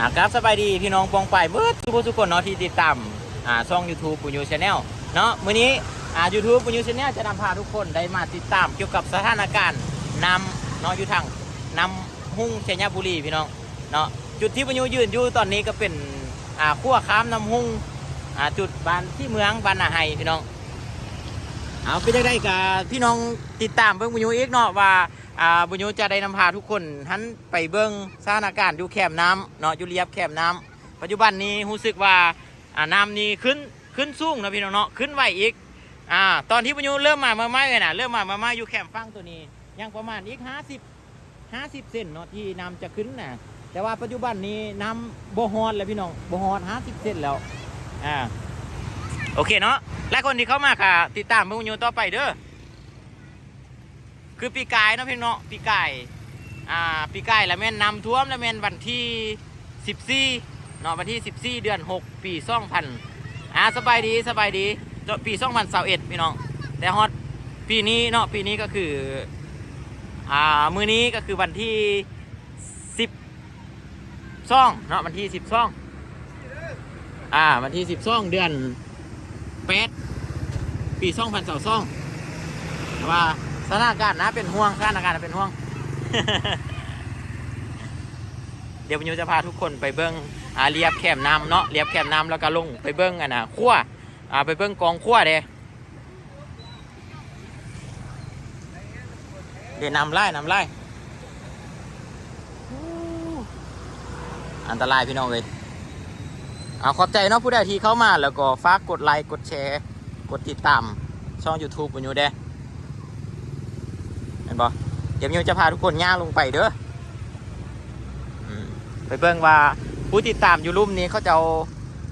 อ่าครับสบายดีพี่น้องปองไปายเบิดทุกคนทุกคนเนาะที่ติดตามอ่าช่อง YouTube ปุญญูชาแนลเนาะมื้อนี้อ่า YouTube ปุญญูชาแนลจะนำพาทุกคนได้มาติดตามเกี่ยวกับสถานการณ์นำเนาะอยู่ทางนำหุ้งชัยบุรีพี่น้องเนาะจุดที่ปุญญูยืนอยู่ตอนนี้ก็เป็นอ่าขั้วค้ามนำหุ้งอ่าจุดบ้านที่เมืองบ้านนาไฮพี่น้องเอาไปได้ได้กับพี่น้องติดตามเบิ้งบุญยูอีกเนาะว่า อ่าบุญยูจะได้นำพาทุกคนหันไปเบิ้งสถานการณ์อยู่แคมน้ำเนาะอยู่เรียบแคมน้ำปัจจุบันนี้รู้สึกว่าอ่าน้ำนี้ขึ้นขึ้นสูงนะพี่น้องเนาะขึ้นไหวอีกอ่าตอนที่บุญยูเริ่มมามาไม่เลยนะเริ่มมามามาอยู่แคมฟังตัวนี้ยังประมาณอีกห้าสิบห้าสิบเซนเนาะที่น้ำจะขึ้นนะแต่ว่าปัจจุบันนี้น้ำบ่ฮอดแล้วพี่น้องบ่ฮอดห้าสิบเซนแล้วอ่าโอเคเนาะและคนที่เข้ามาค่ะ ติดตามมึงอยู่ต่อไปเด้อ คือปีกายเนาะพี่เนาะปีกายอ่าปีกายแล้วแม่นนำท่วมแล้วแม่นวันที่สิบสี่เนาะวันที่สิบสี่เดือนหกปีสองพันอ่าสบายดีสบายดีปีสองพันสาเอ็ดพี่น้องแต่ฮอตปีนี้เนาะปีนี้ก็คืออ่ามื้อนี้ก็คือวันที่สิบสองเนาะวันที่สิบสองอ่าวันที่สิบสองเดือนแปดปีสองพันสองสองว่า สถานการณ์นะเป็นห่วงสถานการณ์เป็นห่วง เดี๋ยววันนี้จะพาทุกคนไปเบิ้งอาเรียบแคมน้ำเนาะเรียบแคมน้ำแล้วก็ลงไปเบิ้งอะนะขั้วอ่าไปเบิ้งกองขั้วเด้เดี๋ยวนำไล่นำไล่อันตรายพี่น้องเลยเอาขอบใจเนาะผู้ใดที่เข้ามาแล้วก็ฝากกดไลค์กดแชร์ กดติดตามช่อง YouTube ปุญญูเด้ เห็นปะเดี๋ยวมิวจะพาทุกคนย่างลงไปเด้อไปเบิ่งว่าผู้ติดตามอยู่รูปนี้เขาจะเอา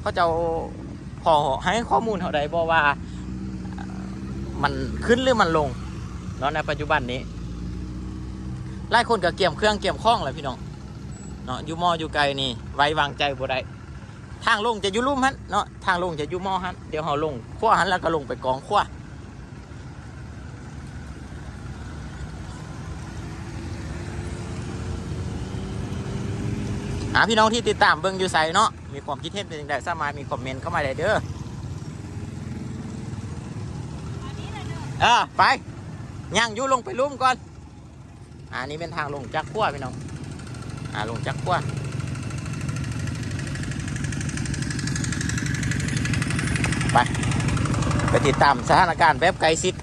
เขาจะเอาพอให้ข้อมูลเท่าใดบอกว่าเอ่อมันขึ้นหรือมันลงเนาะในปัจจุบันนี้หลายคนก็เกี่ยมเครื่องเกี่ยมข้องแหละพี่น้องเนาะอยู่มออยู่ไกลนี่ไว้วางใจบ่ได้ทางลงจะอยู่ลุ่มฮันเนาะทางลงจะอยู่มอฮันเดี๋ยวเราลงขั้วฮันแล้วก็ลงไปกองขั้วาพี่น้องที่ติดตามเบิ่งอยู่ใส่เนาะมีความคิดเห็นเป็นอย่างไรสามารถมีคอมเมนต์เข้ามาได้เด้อเออไปย่างยู่ลงไปลุ่มก่อนอ่านี่เป็นทางลงจากขั้วพี่น้องอ่าลงจากขั้วไปไปติดตามสถานการณ์แบบไกลชิด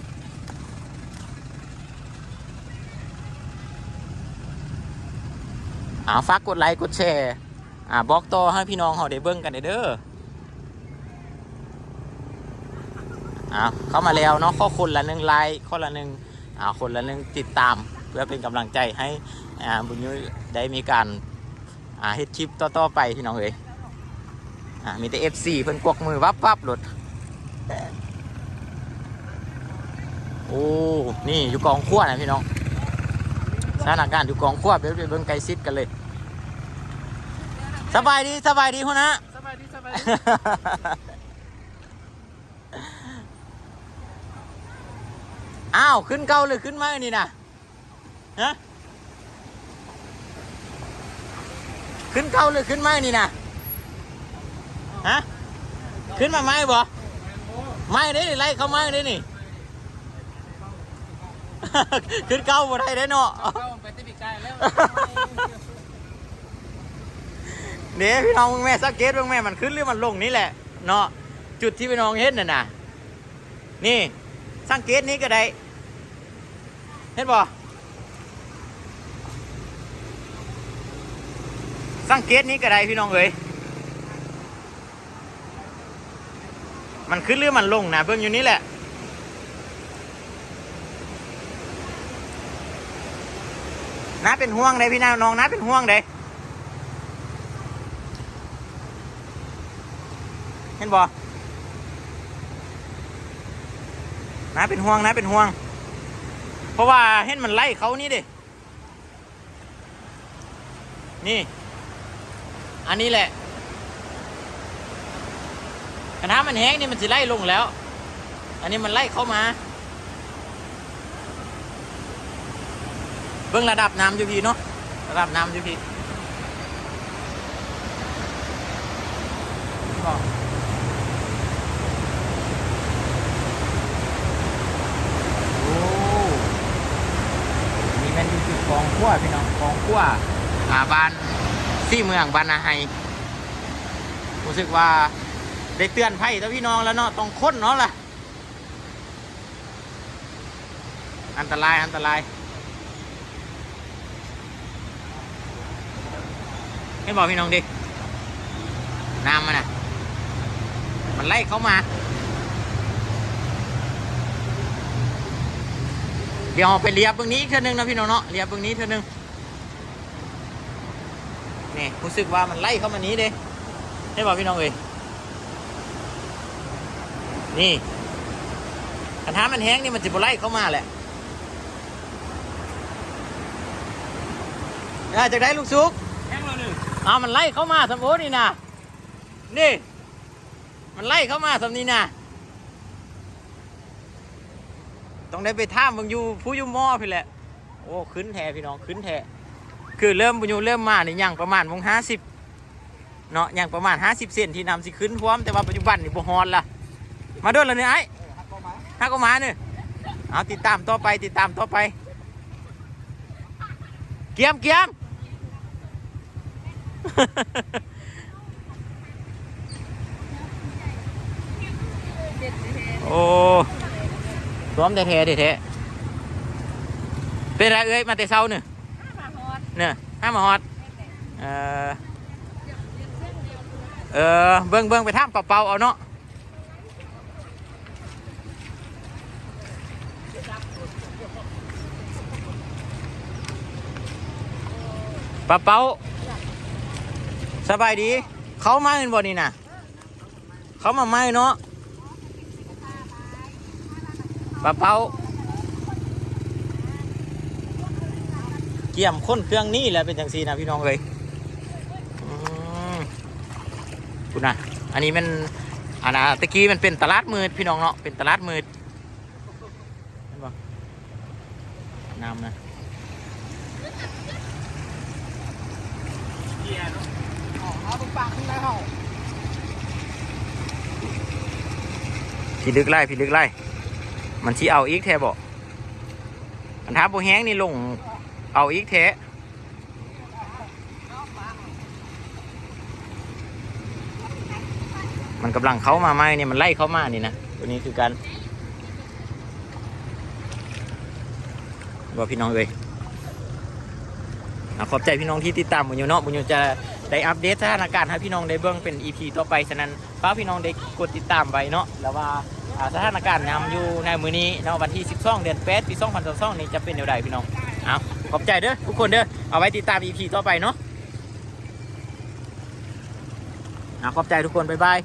อ่าฝากกดไลค์กดแชร์อ่าบอกต่อให้พี่น้องเขาได้เบิ่งกันเด้ออ่าเข้ามาแล้วเนาะข้อคนละหนึ่งไลค์ข้อละหนึ่งอ่าคนละหนึ่งติดตาม เพื่อเป็นกำลังใจให้อ่าบุญยุ้ยได้มีการอ่าเฮ็ดคลิปต่อๆไปพี่น้องเอ้ยอ่ามีแต่ FC เพิ่นกวกมือวับวับหลดโอ้ นี่อยู่กองขั้วนะพี่น้อง สถานการณ์อยู่กองขั้วไปเบิ่งไกลซิดกันเลย สบายดีสบายดีคุณนะสบายดีสบายดีอ้าวขึ้นเก้าเลยขึ้นมาอันนี่นะฮะขึ้นเก้าเลยขึ้นมาอันนี่นะฮะขึ้นมาไหมบ่ไม่ได้นี่ไล่เขามาได้นี่ ขึ้นเก้าบ่ได้ได้เนาะเข้าไปที่ปีกายแล้วเดี๋ยวพี่น้องมึงแม่สังเกตมึงแม่มันขึ้นหรือมันลงนี่แหละ เนาะจุดที่พี่น้องเห็นน่ะนะนี่สังเกตนี้ก็ได้ เห็นบ่สังเกตนี้ก็ได้พี่น้องเอ้ยมันขึ้นหรือมันลงนะเบิ่งอยู่นี่แหละ น้าเป็นห่วงเลยพี่น้าน้องน้าเป็นห่วงเลยเห็นบ่นะเป็นห่วงนะเป็นห่วง เพราะว่าเห็นมันไล่เขานี่ดินี่ อันนี้แหละคณะมันแห้งนี่มันจะไล่ลงแล้ว อันนี้มันไล่เข้ามา เบื้องระดับน้ำอยู่พี่เนาะระดับน้ำอยู่พี่โอ้นี่แมันอยู่จุดกองขั้วพี่น้องกองขั้วอ่าบ้านที่เมืองบ้านนาไฮรู้สึกว่าได้เตือนภัยต่อพี่น้องแล้วเนาะต้องค้นเนาะล่ะอันตรายอันตราย ให้บอกพี่น้องดิน้ำมันอะ มันไล่เข้ามา เดี๋ยวไปเลียบเบื้องนี้อีกเท่านึงนะพี่น้องเนาะเลียบเบื้องนี้เท่านึงนี่รู้สึกว่ามันไล่เข้ามานี้เด้ให้บอกพี่น้องเลยนี่กระทะมันแห้งนี่มันจะบไล่เข้ามาแหละอ่าจากได้ลูกซุกแห้งแล้วหนึ่ง เอามันไล่เข้ามาสมโอนี่นะนี่ มันไล่เข้ามาสำนี้นะต้องได้ไปท่ามมึงอยู่ผู้อยุ่มอพี่แหละ โอ้ขึ้นแท้พี่น้องขึ้นแท้คือเริ่มบุญยูเริ่มมานี่ยังประมาณวงห้าสิบเนาะยังประมาณห้าสิบเซนที่นำสิขึ้นพร้อมแต่ว่าปัจจุบันนี่บ่ฮอนละมาด้วยแล้วเนี่ยไอ้ห้าก็มาเนี่ยเอาติดตามต่อไปติดตามต่อไป เกียมเกียม โอ้สวมแต่แท้แท้ๆเป็นไรเอ้ยมาแต่เช้าเนี่ยเนี่ยห้ามาฮอดเออเออเบิ้งเบิ้งไปท่ามเป่าๆเอาเนาะปะเป้า สบายดี เขามาเป็นบ่นี่นะเขามาไม่เนาะปลาเปาเกี่ยมข้นเครื่องนี่แหละเป็นจังซีนะพี่น้องเลยอืมคุณนะอันนี้มันอันนะตะกี้มันเป็นตลาดมืดพี่น้องเนาะเป็นตลาดมืดน้ำนะ เกียร์เนาะ เอาป ปาพี่ลึกไล่พี่ลึกไล่ มันชี้เอาอีกแท้บอกอันท้าโบแห้งนี่ลงเอาอีกแท้มันกำลังเข้ามาไหมเนี่ยมันไล่เข้ามานี่นะตัวนี้คือการว่าพี่น้องเอ้ยขอบใจพี่น้องที่ติดตามบุญโยเนาะบุญโยจะ ได้อัปเดตสถานการณ์ให้พี่น้องได้เบิ่งเป็น EP ต่อไปฉะนั้นฝากพี่น้องได้กดติดตามไว้เนาะแล้วว่าสถานการณ์นำอยู่ในมือนี้เนาะวันที่ 12 เดือน8ปี2022นี้จะเป็นแนวใดพี่น้องเอาขอบใจเด้อทุกคนเด้อเอาไว้ติดตาม EP ต่อไปเนาะอะขอบใจทุกคนบ๊ายบาย